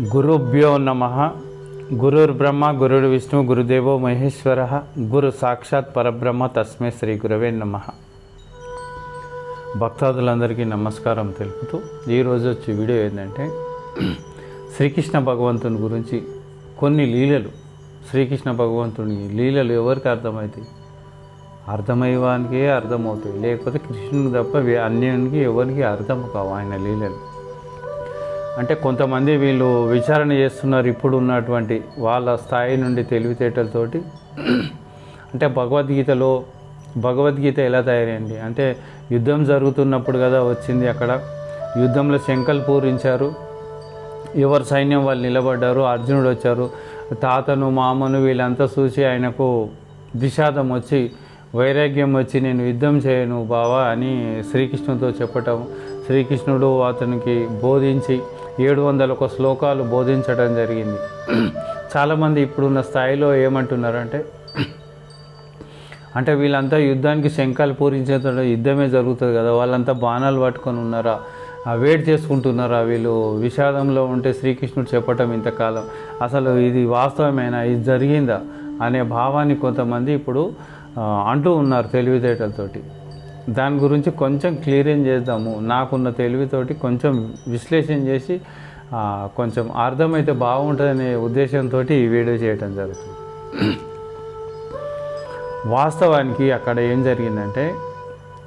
గురుభ్యో నమ. గురుర్బ్రహ్మ గురుర్ విష్ణు గురుదేవో మహేశ్వర. గురు సాక్షాత్ పరబ్రహ్మ తస్మే శ్రీ గురవే నమ. భక్తాదులందరికీ నమస్కారం తెలుపుతూ ఈరోజు వచ్చే వీడియో ఏంటంటే శ్రీకృష్ణ భగవంతుని గురించి కొన్ని లీలలు. శ్రీకృష్ణ భగవంతుని లీలలు ఎవరికి అర్థమవుతాయి అర్థమయ్యేవానికే అర్థమవుతాయి. లేకపోతే కృష్ణునికి తప్ప వే- అన్యానికి ఎవరికి అర్థం కావు ఆయన లీలలు. అంటే కొంతమంది వీళ్ళు విచారణ చేస్తున్నారు ఇప్పుడు ఉన్నటువంటి వాళ్ళ స్థాయి నుండి తెలివితేటలతోటి. అంటే భగవద్గీతలో భగవద్గీత ఎలా తయారైంది? అంటే యుద్ధం జరుగుతున్నప్పుడు కదా వచ్చింది అక్కడ. యుద్ధంలో శంకలు పూరించారు. ఎవరు సైన్యం వాళ్ళు నిలబడ్డారు? అర్జునుడు వచ్చారు. తాతను మామను వీళ్ళంతా చూసి ఆయనకు విషాదం వచ్చి వైరాగ్యం వచ్చి నేను యుద్ధం చేయను బావా అని శ్రీకృష్ణుడితో చెప్పటం. శ్రీకృష్ణుడు అతనికి బోధించి ఏడు వందల ఒక శ్లోకాలు బోధించడం జరిగింది. చాలామంది ఇప్పుడున్న స్థాయిలో ఏమంటున్నారంటే అంటే వీళ్ళంతా యుద్ధానికి శంఖాలు పూరించేట యుద్ధమే జరుగుతుంది కదా వాళ్ళంతా బాణాలు పట్టుకొని ఉన్నారా వేడి వెయిట్ చేసుకుంటున్నారా వీళ్ళు విషాదంలో ఉంటే శ్రీకృష్ణుడు చెప్పటం ఇంతకాలం అసలు ఇది వాస్తవమేనా ఇది జరిగిందా అనే భావాన్ని కొంతమంది ఇప్పుడు అంటూ ఉన్నారు తెలివితేటలతోటి. దాని గురించి కొంచెం క్లియరింగ్ చేద్దాము. నాకున్న తెలివితోటి కొంచెం విశ్లేషణ చేసి కొంచెం అర్థమైతే బాగుంటుందనే ఉద్దేశంతో ఈ వీడియో చేయటం జరుగుతుంది. వాస్తవానికి అక్కడ ఏం జరిగిందంటే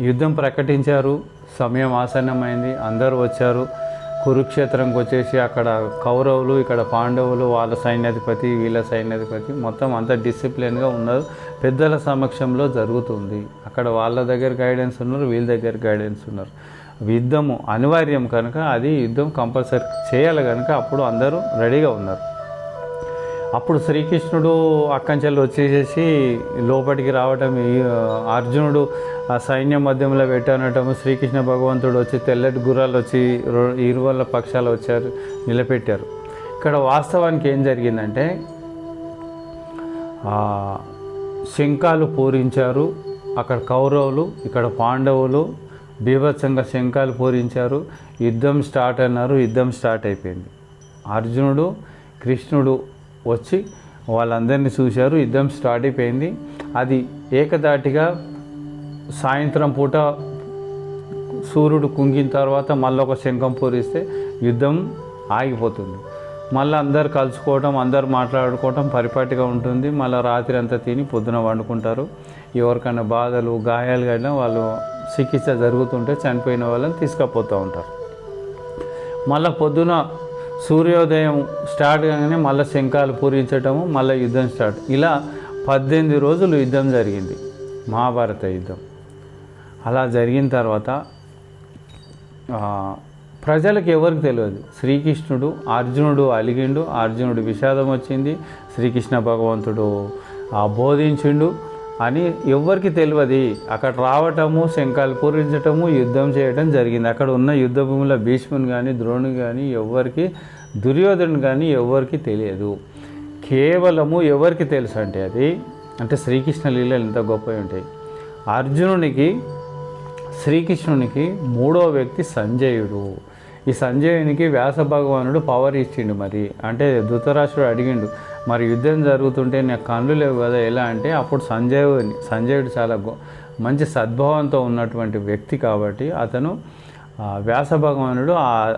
యుద్ధం ప్రకటించారు సమయం ఆసన్నమైంది అందరూ వచ్చారు. కురుక్షేత్రంకి వచ్చేసి అక్కడ కౌరవులు ఇక్కడ పాండవులు వాళ్ళ సైన్యాధిపతి వీళ్ళ సైన్యాధిపతి మొత్తం అంత డిసిప్లిన్గా ఉన్నారు. పెద్దల సమక్షంలో జరుగుతుంది. అక్కడ వాళ్ళ దగ్గర గైడెన్స్ ఉన్నారు వీళ్ళ దగ్గర గైడెన్స్ ఉన్నారు. యుద్ధము అనివార్యం కనుక అది యుద్ధం కంపల్సరీ చేయాలి కనుక అప్పుడు అందరూ రెడీగా ఉన్నారు. అప్పుడు శ్రీకృష్ణుడు అక్కంచెల్లి వచ్చేసేసి లోపలికి రావటం అర్జునుడు ఆ సైన్యం మధ్యంలో పెట్టనటము శ్రీకృష్ణ భగవంతుడు వచ్చి తెల్లటి గుర్రాలు వచ్చి ఇరువల్ల పక్షాలు వచ్చారు నిలబెట్టారు. ఇక్కడ వాస్తవానికి ఏం జరిగిందంటే శంఖాలు పూరించారు అక్కడ కౌరవులు ఇక్కడ పాండవులు బీభత్సంగా శంఖాలు పూరించారు యుద్ధం స్టార్ట్ అన్నారు యుద్ధం స్టార్ట్ అయిపోయింది. అర్జునుడు కృష్ణుడు వచ్చి వాళ్ళందరినీ చూశారు యుద్ధం స్టార్ట్ అయిపోయింది. అది ఏకదాటిగా సాయంత్రం పూట సూర్యుడు కుంగిన తర్వాత మళ్ళీ ఒక శంఖం పూరిస్తే యుద్ధం ఆగిపోతుంది. మళ్ళీ అందరు కలుసుకోవడం అందరు మాట్లాడుకోవడం పరిపాటిగా ఉంటుంది. మళ్ళీ రాత్రి అంతా తిని పొద్దున వండుకుంటారు. ఎవరికైనా బాధలు గాయాలు కానీ వాళ్ళు చికిత్స జరుగుతుంటే చనిపోయిన వాళ్ళని తీసుకుపోతూ ఉంటారు. మళ్ళీ పొద్దున సూర్యోదయం స్టార్ట్ కాగానే మళ్ళీ శంఖాలు పూరించటము మళ్ళీ యుద్ధం స్టార్ట్. ఇలా పద్దెనిమిది రోజులు యుద్ధం జరిగింది మహాభారత యుద్ధం. అలా జరిగిన తర్వాత ప్రజలకు ఎవరికి తెలియదు. శ్రీకృష్ణుడు అర్జునుడు అలిగిండు అర్జునుడు విషాదం వచ్చింది శ్రీకృష్ణ భగవంతుడు బోధించిండు. అని ఎవరికి తెలియదు. అక్కడ రావటము శంఖాలు పూరించటము యుద్ధం చేయటం జరిగింది. అక్కడ ఉన్న యుద్ధ భూమిలో భీష్ముని కానీ ద్రోణుని కానీ ఎవరికి దుర్యోధను కానీ ఎవరికి తెలియదు. కేవలము ఎవరికి తెలుసు అంటే అది అంటే శ్రీకృష్ణ లీలలు ఇంత గొప్పవి ఉంటాయి. అర్జునునికి శ్రీకృష్ణునికి మూడో వ్యక్తి సంజయుడు. ఈ సంజయునికి వ్యాస భగవానుడు పవర్ ఇచ్చిండు మరి. అంటే ధృతరాష్ట్రుడు అడిగిండు మరి యుద్ధం జరుగుతుంటే నాకు కళ్ళు లేవు కదా. ఎలా అంటే అప్పుడు సంజయుని సంజయుడు చాలా మంచి సద్భావంతో ఉన్నటువంటి వ్యక్తి కాబట్టి అతను ఆ, వ్యాస భగవానుడు ఆ-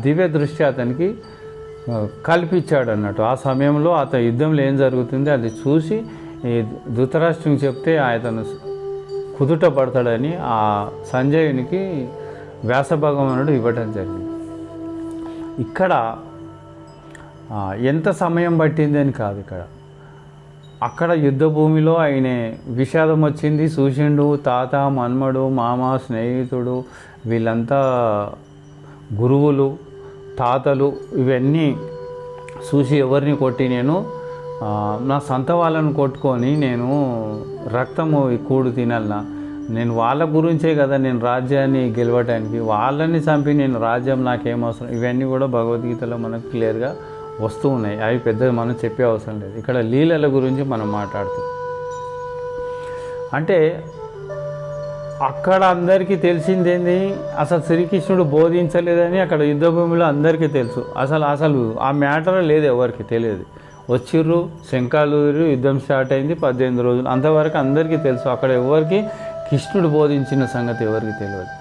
దివ్య దృష్టి అతనికి కల్పించాడు అన్నట్టు ఆ సమయంలో అతను యుద్ధంలో ఏం జరుగుతుంది అది చూసి ఈ ధృతరాష్ట్రునికి చెప్తే అతను కుదుట పడతాడని ఆ సంజయునికి వ్యాస భగవానుడు ఇవ్వడం జరిగింది. ఇక్కడ ఎంత సమయం పట్టింది అని కాదు ఇక్కడ. అక్కడ యుద్ధ భూమిలో ఆయన విషాదం వచ్చింది. చూసిండు తాత మన్మడు మామ స్నేహితుడు వీళ్ళంతా గురువులు తాతలు ఇవన్నీ చూసి ఎవరిని కొట్టి నేను నా సొంత వాళ్ళను కొట్టుకొని నేను రక్తము కూడు తినాలన్నా నేను వాళ్ళ గురించే కదా నేను రాజ్యాన్ని గెలవటానికి. వాళ్ళని చంపి నేను రాజ్యం నాకేమవసరం ఇవన్నీ కూడా భగవద్గీతలో మనకు క్లియర్గా వస్తూ ఉన్నాయి. అవి పెద్దగా మనం చెప్పే అవసరం లేదు. ఇక్కడ లీలల గురించి మనం మాట్లాడుతాం. అంటే అక్కడ అందరికీ తెలిసిందేంది? అసలు శ్రీకృష్ణుడు బోధించలేదని అక్కడ యుద్ధభూమిలో అందరికీ తెలుసు. అసలు అసలు ఆ మ్యాటర్ లేదు ఎవరికి తెలియదు. వచ్చిర్రు శంకాలూరు యుద్ధం స్టార్ట్ అయింది పద్దెనిమిది రోజులు. అంతవరకు అందరికీ తెలుసు. అక్కడ ఎవరికి? కృష్ణుడు బోధించిన సంగతి ఎవరికి తెలియదు.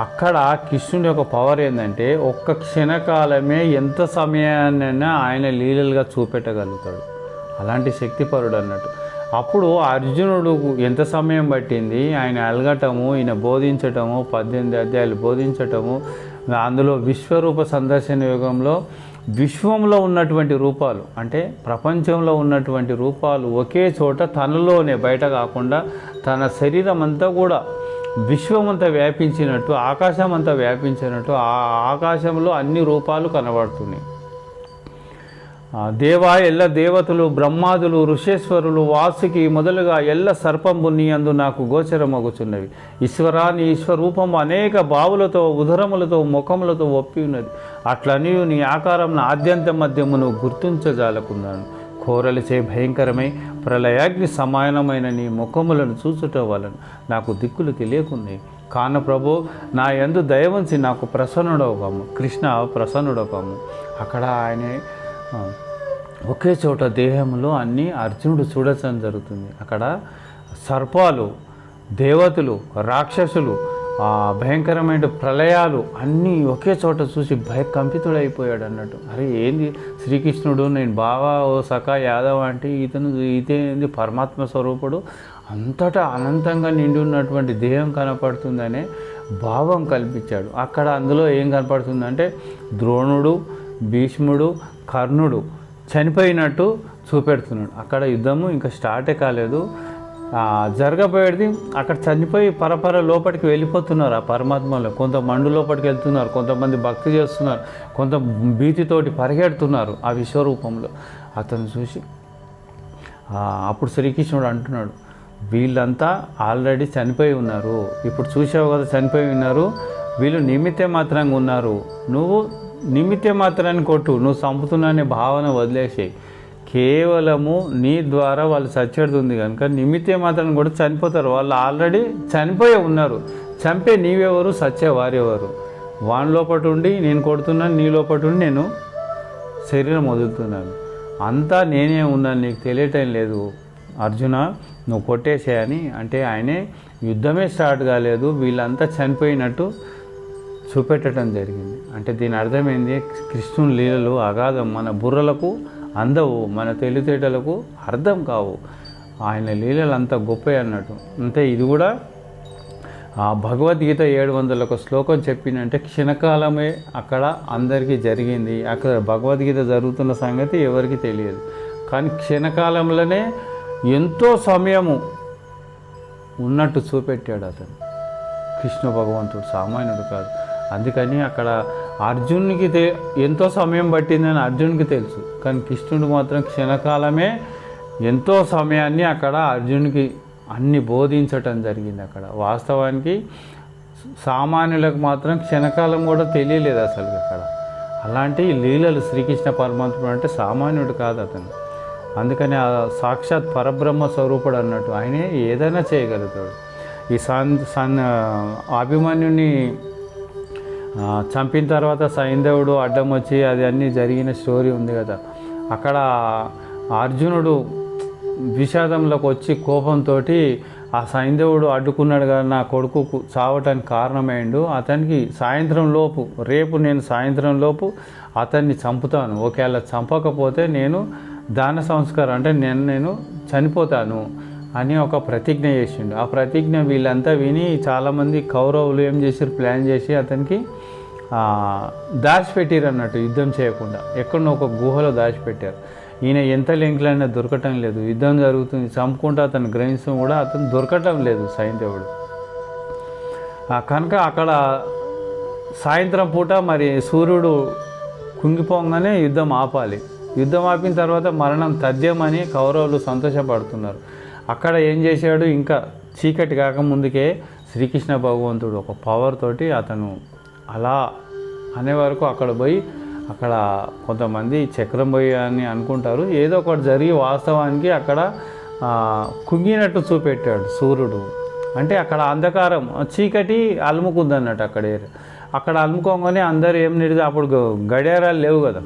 అక్కడ కృష్ణుడి యొక్క పవర్ ఏంటంటే ఒక్క క్షణకాలమే ఎంత సమయాన్నైనా ఆయన లీలలుగా చూపెట్టగలుగుతాడు. అలాంటి శక్తిపరుడు అన్నట్టు. అప్పుడు అర్జునుడు ఎంత సమయం పట్టింది? ఆయన అలగటము ఈయన బోధించటము పద్దెనిమిది అధ్యాయులు బోధించటము అందులో విశ్వరూప సందర్శన యుగంలో విశ్వంలో ఉన్నటువంటి రూపాలు అంటే ప్రపంచంలో ఉన్నటువంటి రూపాలు ఒకే చోట తనలోనే బయట కాకుండా తన శరీరం అంతా కూడా విశ్వమంతా వ్యాపించినట్టు ఆకాశం అంతా వ్యాపించినట్టు ఆ ఆకాశంలో అన్ని రూపాలు కనబడుతున్నాయి. దేవా ఎల్ల దేవతలు బ్రహ్మాదులు ఋషేశ్వరులు వాసుకి మొదలుగా ఎల్ల సర్పంబు నీ అందు నాకు గోచరమగుచున్నవి. ఈశ్వరా నీ ఈశ్వరూపము అనేక బావులతో ఉదరములతో ముఖములతో ఒప్పి ఉన్నది. అట్లని నీ ఆకారం ఆద్యంత మధ్యమును గుర్తించజాలకున్నాను. కోరలిసే భయంకరమై ప్రళయాగ్ని సమానమైన నీ ముఖములను చూచుట వలన నాకు దిక్కులు తెలియకుంది కాన ప్రభు నా ఎందు దయవంచి నాకు ప్రసన్నుడవకము కృష్ణ ప్రసన్నుడవకము అక్కడ ఆయనే ఒకే చోట దేహంలో అన్ని అర్జునుడు చూడటం జరుగుతుంది. అక్కడ సర్పాలు దేవతలు రాక్షసులు ఆ భయంకరమైన ప్రళయాలు అన్నీ ఒకే చోట చూసి భయకంపితుడైపోయాడు అన్నట్టు అరే ఏంది? శ్రీకృష్ణుడు నేను బావా ఓ సఖా యాదవ్ అంటే ఇతను ఇదేంది పరమాత్మ స్వరూపుడు. అంతటా అనంతంగా నిండి ఉన్నటువంటి దేహం కనపడుతుందనే భావం కల్పించాడు. అక్కడ అందులో ఏం కనపడుతుందంటే ద్రోణుడు భీష్ముడు కర్ణుడు చనిపోయినట్టు చూపెడుతున్నాడు. అక్కడ యుద్ధము ఇంకా స్టార్టే కాలేదు. జరగబోయేది అక్కడ చనిపోయి పరపర లోపలికి వెళ్ళిపోతున్నారు ఆ పరమాత్మలో. కొంత మండు లోపలికి వెళ్తున్నారు కొంతమంది భక్తి చేస్తున్నారు కొంత భీతితోటి పరిగెడుతున్నారు ఆ విశ్వరూపంలో. అతను చూసి అప్పుడు శ్రీకృష్ణుడు అంటున్నాడు వీళ్ళంతా ఆల్రెడీ చనిపోయి ఉన్నారు. ఇప్పుడు చూసావు కదా చనిపోయి ఉన్నారు. వీళ్ళు నిమిత్తే మాత్రంగా ఉన్నారు. నువ్వు నిమిత్తే మాత్రాన్ని కొట్టు. నువ్వు చంపుతున్నానే భావన వదిలేసేయి. కేవలము నీ ద్వారా వాళ్ళు చచ్చేడుతుంది కనుక నిమిత్తే మాత్రం కూడా చనిపోతారు. వాళ్ళు ఆల్రెడీ చనిపోయి ఉన్నారు. చంపే నీవెవరు? సచ్చే వారెవరు? వాని లోపట ఉండి నేను కొడుతున్నాను నీ లోపట ఉండి నేను శరీరం వదులుతున్నాను. అంతా నేనే ఉన్నాను నీకు తెలియటం లేదు. అర్జున నువ్వు కొట్టేసేయని అంటే ఆయనే యుద్ధమే స్టార్ట్ కాలేదు. వీళ్ళంతా చనిపోయినట్టు చూపెట్టడం జరిగింది. అంటే దీని అర్థమైంది కృష్ణుని లీలలు అగాధం మన బుర్రలకు అందవు మన తెలివితేటలకు అర్థం కావు. ఆయన లీలలు అంత గొప్ప అన్నట్టు. అంటే ఇది కూడా ఆ భగవద్గీత ఏడు వందల ఒక శ్లోకం చెప్పిందంటే క్షణకాలమే అక్కడ అందరికీ జరిగింది. అక్కడ భగవద్గీత జరుగుతున్న సంగతి ఎవరికి తెలియదు. కానీ క్షణకాలంలోనే ఎంతో సమయము ఉన్నట్టు చూపెట్టాడు అతను. కృష్ణ భగవంతుడు సామాన్యుడు కాదు. అందుకని అక్కడ అర్జునునికి తె ఎంతో సమయం పట్టిందని అర్జునునికి తెలుసు. కానీ కృష్ణుడు మాత్రం క్షణకాలమే ఎంతో సమయాన్ని అక్కడ అర్జునుకి అన్ని బోధించటం జరిగింది అక్కడ. వాస్తవానికి సామాన్యులకు మాత్రం క్షణకాలం కూడా తెలియలేదు అసలు అక్కడ. అలాంటి లీలలు శ్రీకృష్ణ పరమాత్ముడు అంటే సామాన్యుడు కాదు అతను. అందుకని ఆ సాక్షాత్ పరబ్రహ్మ స్వరూపుడు అన్నట్టు ఆయనే ఏదైనా చేయగలుగుతాడు. ఈ సన్ సన్ అభిమన్యుని చంపిన తర్వాత సైంధవుడు అడ్డం వచ్చి అది అన్నీ జరిగిన స్టోరీ ఉంది కదా. అక్కడ అర్జునుడు విషాదంలోకి వచ్చి కోపంతో ఆ సైంధవుడు అడ్డుకున్నాడు కదా నా కొడుకుకు చావటానికి కారణమైండు. అతనికి సాయంత్రం లోపు రేపు నేను సాయంత్రం లోపు అతన్ని చంపుతాను. ఒకవేళ చంపకపోతే నేను దాన సంస్కారం అంటే నేను నేను చనిపోతాను అని ఒక ప్రతిజ్ఞ చేసిండు. ఆ ప్రతిజ్ఞ వీళ్ళంతా విని చాలామంది కౌరవులు ఏం చేశారు ప్లాన్ చేసి అతనికి దాచిపెట్టారు అన్నట్టు యుద్ధం చేయకుండా. ఎక్కడో ఒక గుహలో దాచిపెట్టారు. ఈయన ఎంత లింకులైనా దొరకటం లేదు. యుద్ధం జరుగుతుంది. చంపుకుంటూ అతను గ్రహించడం కూడా అతను దొరకటం లేదు సైంధవుడు కనుక అక్కడ సాయంత్రం పూట మరి సూర్యుడు కుంగిపోగానే యుద్ధం ఆపాలి. యుద్ధం ఆపిన తర్వాత మరణం తథ్యమని కౌరవులు సంతోషపడుతున్నారు. అక్కడ ఏం చేశాడు? ఇంకా చీకటి కాకముందుకే శ్రీకృష్ణ భగవంతుడు ఒక పవర్ తోటి అతను అలా అనే వరకు అక్కడ పోయి అక్కడ కొంతమంది చక్రం పోయి అని అనుకుంటారు. ఏదో ఒకటి జరిగి వాస్తవానికి అక్కడ కుంగినట్టు చూపెట్టాడు సూర్యుడు. అంటే అక్కడ అంధకారం చీకటి అలుముకుంది అన్నట్టు అక్కడ అక్కడ అలుముకోగానే అందరు ఏం నిడిది అప్పుడు గడియారాలు లేవు కదా.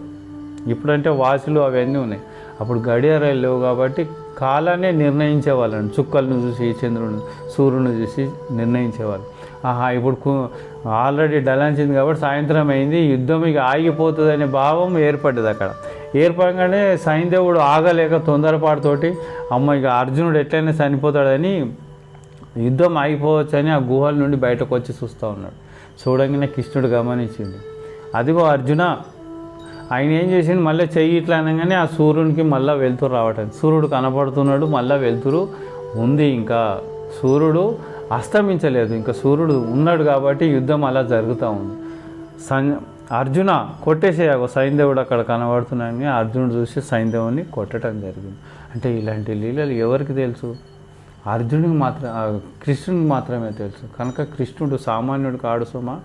ఇప్పుడంటే వాసులు అవన్నీ ఉన్నాయి. అప్పుడు గడియారాలు లేవు కాబట్టి కాలాన్ని నిర్ణయించేవాళ్ళని చుక్కలను చూసి చంద్రుని సూర్యుని చూసి నిర్ణయించేవాళ్ళు. ఆహా ఇప్పుడు ఆల్రెడీ డలాంచింది కాబట్టి సాయంత్రం అయింది యుద్ధం ఇక ఆగిపోతుంది అనే భావం ఏర్పడ్డది అక్కడ. ఏర్పడగానే సైంధవుడు ఆగలేక తొందరపాటుతోటి అమ్మ ఇక అర్జునుడు ఎట్లయినా చనిపోతాడని యుద్ధం ఆగిపోవచ్చని ఆ గుహల నుండి బయటకు వచ్చి చూస్తూ ఉన్నాడు. చూడంగానే కృష్ణుడు గమనించింది. అదిగో అర్జున ఆయన ఏం చేసిండు? మళ్ళీ చెయ్యి ఇట్లా అనగానే ఆ సూర్యునికి మళ్ళీ వెళ్తురు రావటం. సూర్యుడు కనపడుతున్నాడు మళ్ళీ వెళ్తురు ఉంది ఇంకా. సూర్యుడు అస్తమించలేదు. ఇంకా సూర్యుడు ఉన్నాడు కాబట్టి యుద్ధం అలా జరుగుతూ ఉంది. సం అర్జున కొట్టేసేయాగో సైందేవుడు అక్కడ కనబడుతున్నాయని అర్జునుడు చూసి సైందేవుని కొట్టడం జరిగింది. అంటే ఇలాంటి లీలలు ఎవరికి తెలుసు? అర్జునుడికి మాత్రం ఆ, కృష్ణునికి మాత్రమే తెలుసు. కనుక కృష్ణుడు సామాన్యుడు కాడు సుమ.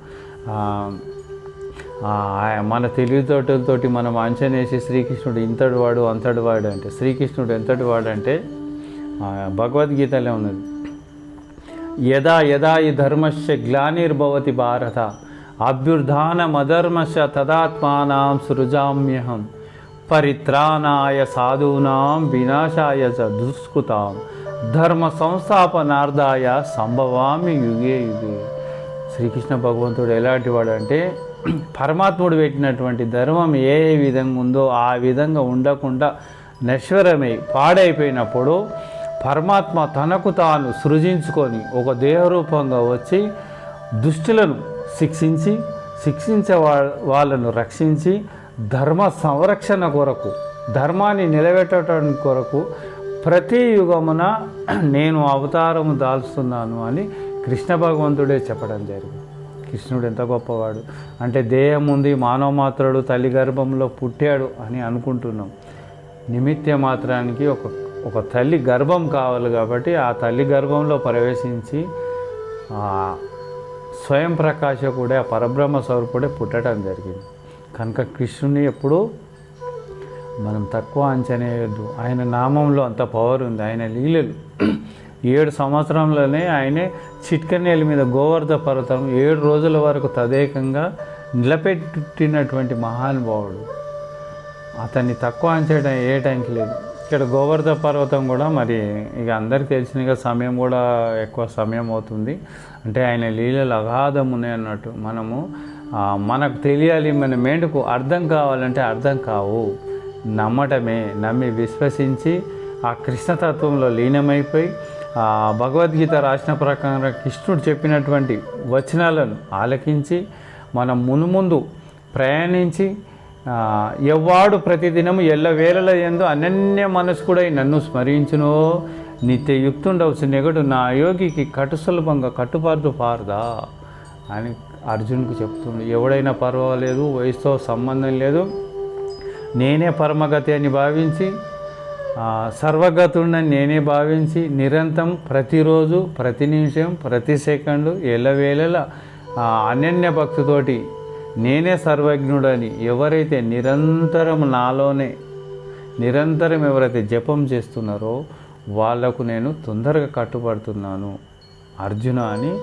మన తెలివితోటలతోటి మనం అంచనేసి శ్రీకృష్ణుడు ఇంతటి వాడు అంతటి వాడు అంటే శ్రీకృష్ణుడు ఎంతటి వాడు అంటే భగవద్గీతలో ఉన్నది. యదా యదా ఈ ధర్మస్య గ్లానిర్భవతి భారత. అభ్యుర్ధానమధర్మస్య తదాత్మానాం సృజామ్యహం. పరిత్రాణాయ సాధూనాం వినాశాయ చ దుష్కృతాం. ధర్మ సంస్థాపనార్థాయ సంభవామి యుగే యుగే. శ్రీకృష్ణ భగవంతుడు ఎలాంటి వాడు అంటే పరమాత్ముడు పెట్టినటువంటి ధర్మం ఏ ఏ విధంగా ఉందో ఆ విధంగా ఉండకుండా నశ్వరమై పాడైపోయినప్పుడు పరమాత్మ తనకు తాను సృజించుకొని ఒక దేహరూపంగా వచ్చి దుష్టులను శిక్షించి శిక్షించే వా వాళ్ళను రక్షించి ధర్మ సంరక్షణ కొరకు ధర్మాన్ని నిలబెట్టడానికి కొరకు ప్రతి యుగమున నేను అవతారము దాల్చుతున్నాను అని కృష్ణ భగవంతుడే చెప్పడం జరిగింది. కృష్ణుడు ఎంత గొప్పవాడు. అంటే దేహం ఉంది మానవ మాత్రుడు తల్లి గర్భంలో పుట్టాడు అని అనుకుంటున్నాం. నిమిత్య మాత్రానికి ఒక ఒక తల్లి గర్భం కావాలి కాబట్టి ఆ తల్లి గర్భంలో ప్రవేశించి స్వయం ప్రకాశకుడే ఆ పరబ్రహ్మ స్వరూపుడే పుట్టడం జరిగింది. కనుక కృష్ణుని ఎప్పుడూ మనం తక్కువ అంచనేయద్దు. ఆయన నామంలో అంత పవర్ ఉంది ఆయన లీలలు. ఏడు సంవత్సరంలోనే ఆయనే చిట్కనేల మీద గోవర్ధ పర్వతం ఏడు రోజుల వరకు తదేకంగా నిలబెట్టినటువంటి మహానుభావుడు. అతన్ని తక్కువ అంచడం వేయటానికి లేదు. ఇక్కడ గోవర్ధ పర్వతం కూడా మరి ఇక అందరికి తెలిసిన సమయం కూడా ఎక్కువ సమయం అవుతుంది. అంటే ఆయన లీలలు అగాధం ఉన్నాయి అన్నట్టు మనము మనకు తెలియాలి మన మెండుకు అర్థం కావాలంటే అర్థం కావు. నమ్మటమే నమ్మి విశ్వసించి ఆ కృష్ణతత్వంలో లీనమైపోయి భగవద్గీత రాసిన ప్రకారం కృష్ణుడు చెప్పినటువంటి వచనాలను ఆలకించి మనం మునుముందు ప్రయాణించి ఎవ్వాడు ప్రతిదినము ఎల్లవేళల ఎందు అనన్య మనస్కుడై నన్ను స్మరించునో. నిత్యయుక్తుండవచ్చు నెగడు నా యోగికి కటు సులభంగా కట్టుబాటు పారదా? అని అర్జున్కు చెప్తుంది ఎవడైనా పర్వాలేదు వయసుతో సంబంధం లేదు. నేనే పరమగతి అని భావించి ఆ, సర్వగతుడని నేనే భావించి నిరంతరం ప్రతిరోజు ప్రతి నిమిషం ప్రతి సెకండు ఎల్లవేళల అనన్య భక్తితోటి నేనే సర్వజ్ఞుడని ఎవరైతే నిరంతరం నాలోనే నిరంతరం ఎవరైతే జపం చేస్తున్నారో వాళ్ళకు నేను తొందరగా కట్టుబడుతున్నాను. అర్జున అని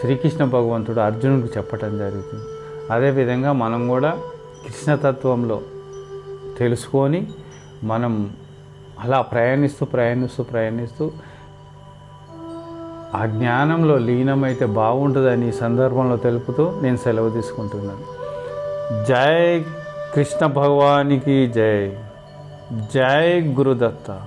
శ్రీకృష్ణ భగవంతుడు అర్జునుడికి చెప్పటం జరుగుతుంది. అదేవిధంగా మనం కూడా కృష్ణతత్వంలో తెలుసుకొని మనం అలా ప్రయాణిస్తూ ప్రయాణిస్తూ ప్రయాణిస్తూ ఆ జ్ఞానంలో లీనమైతే బాగుంటుందని ఈ సందర్భంలో తెలుపుతూ నేను సెలవు తీసుకుంటున్నాను. జై కృష్ణ భగవానికి జై. జై గురుదత్త.